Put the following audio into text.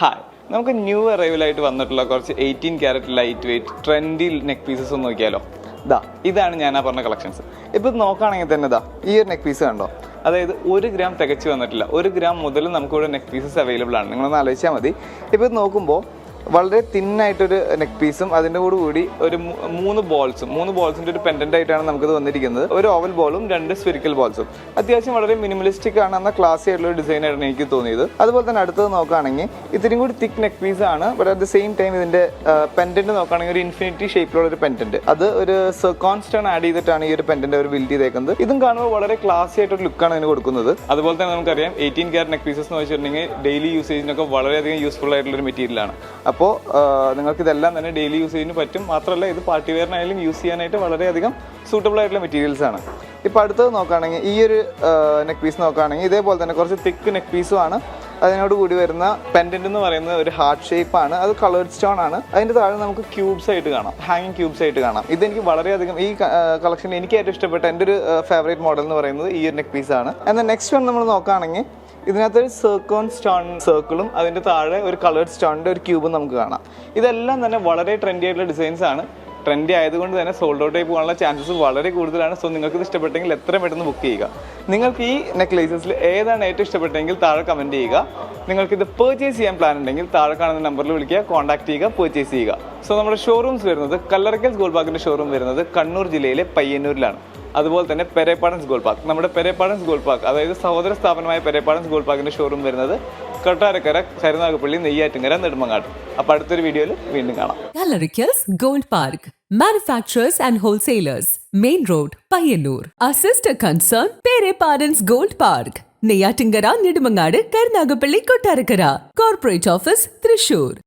Hi നമുക്ക് new അറൈവലായിട്ട് വന്നിട്ടുള്ള കുറച്ച് eighteen carat light weight trendy neck pieces ഒന്ന് നോക്കിയാലോ? ദാ ഇതാണ് ഞാൻ ആ പറഞ്ഞ കളക്ഷൻസ് ഇപ്പോൾ ഇത് നോക്കുകയാണെങ്കിൽ തന്നെ ദാ ഈ ഒരു നെക്ക് പീസ് കണ്ടോ? അതായത് ഒരു ഗ്രാം തികച്ചു വന്നിട്ടില്ല. ഒരു ഗ്രാം മുതൽ നമുക്കിവിടെ നെക്ക് പീസസ് അവൈലബിൾ ആണ്. നിങ്ങളൊന്ന് ആലോചിച്ചാൽ മതി. ഇപ്പോൾ ഇത് നോക്കുമ്പോൾ വളരെ തിന്നായിട്ടൊരു നെക്ക് പീസും അതിന്റെ കൂടെ കൂടി ഒരു മൂന്ന് ബോൾസും മൂന്ന് ബോൾസിന്റെ ഒരു പെൻഡന്റ് ആയിട്ടാണ് നമുക്കിത് വന്നിരിക്കുന്നത്. ഒരു ഓവൽ ബോളും രണ്ട് സ്പിരിക്കൽ ബോൾസും അത്യാവശ്യം വളരെ മിനിമലിസ്റ്റിക് ആണ് എന്ന ക്ലാസ് ആയിട്ടുള്ള ഒരു ഡിസൈൻ ആയിട്ടാണ് എനിക്ക് തോന്നിയത്. അതുപോലെ തന്നെ അടുത്തത് നോക്കുകയാണെങ്കിൽ ഇത്തിരി കൂടി തിക്ക് നെക്ക് പീസ് ആണ് but at the same time ഇതിന്റെ പെൻഡന്റ് നോക്കുകയാണെങ്കിൽ ഒരു ഇൻഫിനിറ്റി ഷേപ്പിലുള്ള ഒരു പെൻഡന്റ് അത് ഒരു സെർക്കോൺ സ്റ്റോൺ ആഡ് ചെയ്തിട്ടാണ് ഈ ഒരു പെൻഡന്റ് അവർ ബിൽഡ് ചെയ്തേക്കുന്നത്. ഇതും കാണുമ്പോൾ വളരെ ക്ലാസി ആയിട്ടൊരു ലുക്കാണ് ഇതിന് കൊടുക്കുന്നത്. അതുപോലെ തന്നെ നമുക്കറിയാം എയ്റ്റീൻ ക്യാരറ്റ് നെക്ക് പീസസ് എന്ന് വെച്ചിട്ടുണ്ടെങ്കിൽ ഡെയിലി യൂസേജിനൊക്കെ വളരെയധികം യൂസ്ഫുൾ ആയിട്ടുള്ള ഒരു മെറ്റീരിയലാണ് അപ്പോൾ നിങ്ങൾക്ക് ഇതെല്ലാം തന്നെ ഡെയിലി യൂസ് ചെയ്യാൻ പറ്റും. മാത്രമല്ല ഇത് പാർട്ടി വെയറിനായാലും യൂസ് ചെയ്യാനായിട്ട് വളരെയധികം സൂട്ടബിൾ ആയിട്ടുള്ള മെറ്റീരിയൽസ് ആണ്. ഇപ്പോൾ അടുത്തത് നോക്കുകയാണെങ്കിൽ ഈ ഒരു നെക്ക് പീസ് നോക്കുകയാണെങ്കിൽ ഇതേപോലെ തന്നെ കുറച്ച് തിക്ക് നെക്ക് പീസും ആണ്. അതിനോട് കൂടി വരുന്ന പെൻഡന്റ് എന്ന് പറയുന്ന ഒരു ഹാർട്ട് ഷേപ്പ് ആണ്. അത് കളേർഡ് സ്റ്റോൺ ആണ്. അതിന്റെ താഴെ നമുക്ക് ക്യൂബ്സ് ആയിട്ട് കാണാം. ഹാങ്ങിങ് ക്യൂബ്സ് ആയിട്ട് കാണാം. ഇതെനിക്ക് വളരെയധികം ഈ കളക്ഷൻ എനിക്ക് ഏറ്റവും ഇഷ്ടപ്പെട്ട എന്റെ ഒരു ഫേവറേറ്റ് മോഡൽ എന്ന് പറയുന്നത് ഈ ഒരു നെക്ക് പീസാണ് എന്നാൽ നെക്സ്റ്റ് വൺ നമ്മൾ നോക്കുകയാണെങ്കിൽ ഇതിനകത്ത് ഒരു സർക്കോൺ സ്റ്റോൺ സർക്കിളും അതിന്റെ താഴെ ഒരു കളേർഡ് സ്റ്റോണിന്റെ ഒരു ക്യൂബും നമുക്ക് കാണാം. ഇതെല്ലാം തന്നെ വളരെ ട്രെൻഡി ആയിട്ടുള്ള ഡിസൈൻസ് ആണ്. ട്രെൻഡി ആയതുകൊണ്ട് തന്നെ സോൾഡ് ഔട്ട് ആയി പോകാനുള്ള ചാൻസസ് വളരെ കൂടുതലാണ്. സോ നിങ്ങൾക്ക് ഇത് ഇഷ്ടപ്പെട്ടെങ്കിൽ എത്രയും പെട്ടെന്ന് ബുക്ക് ചെയ്യുക. നിങ്ങൾക്ക് ഈ നെക്ലേസസിൽ ഏതാണ് ഏറ്റവും ഇഷ്ടപ്പെട്ടെങ്കിൽ താഴെ കമന്റ് ചെയ്യുക. നിങ്ങൾക്ക് ഇത് പർച്ചേസ് ചെയ്യാൻ പ്ലാൻ ഉണ്ടെങ്കിൽ താഴെ കാണുന്ന നമ്പറിൽ വിളിക്കുക കോൺടാക്ട് ചെയ്യുക പർച്ചേസ് ചെയ്യുക. സോ നമ്മുടെ ഷോറൂംസ് വരുന്നത് കല്ലറക്കൽസ് ഗോൾഡ് പാർക്കിന്റെ ഷോറൂം വരുന്നത് കണ്ണൂർ ജില്ലയിലെ പയ്യന്നൂരിലാണ്. അതുപോലെ തന്നെ പെരേപ്പാടൻസ് ഗോൾഡ് പാർക്ക് നമ്മുടെ പെരേപ്പാടൻസ് ഗോൾഡ് പാർക്ക് അതായത് സഹോദര സ്ഥാപനമായ പെരേപ്പാടൻസ് ഗോൾഡ് പാർക്കിന്റെ ഷോറൂം വരുന്നത് കൊട്ടാരക്കര കരുനാഗപ്പള്ളി നെയ്യാറ്റിങ്കര നെടുമങ്ങാട്. അപ്പോൾ അടുത്തൊരു വീഡിയോയിൽ വീണ്ടും കാണാം. Gold Park. Manufacturers and Wholesalers, Main Road, payanur Our sister concern, Pere Parents Gold Park. Neyyattinkara Nedumangad Karunagappally Kottarakkara corporate office Thrissur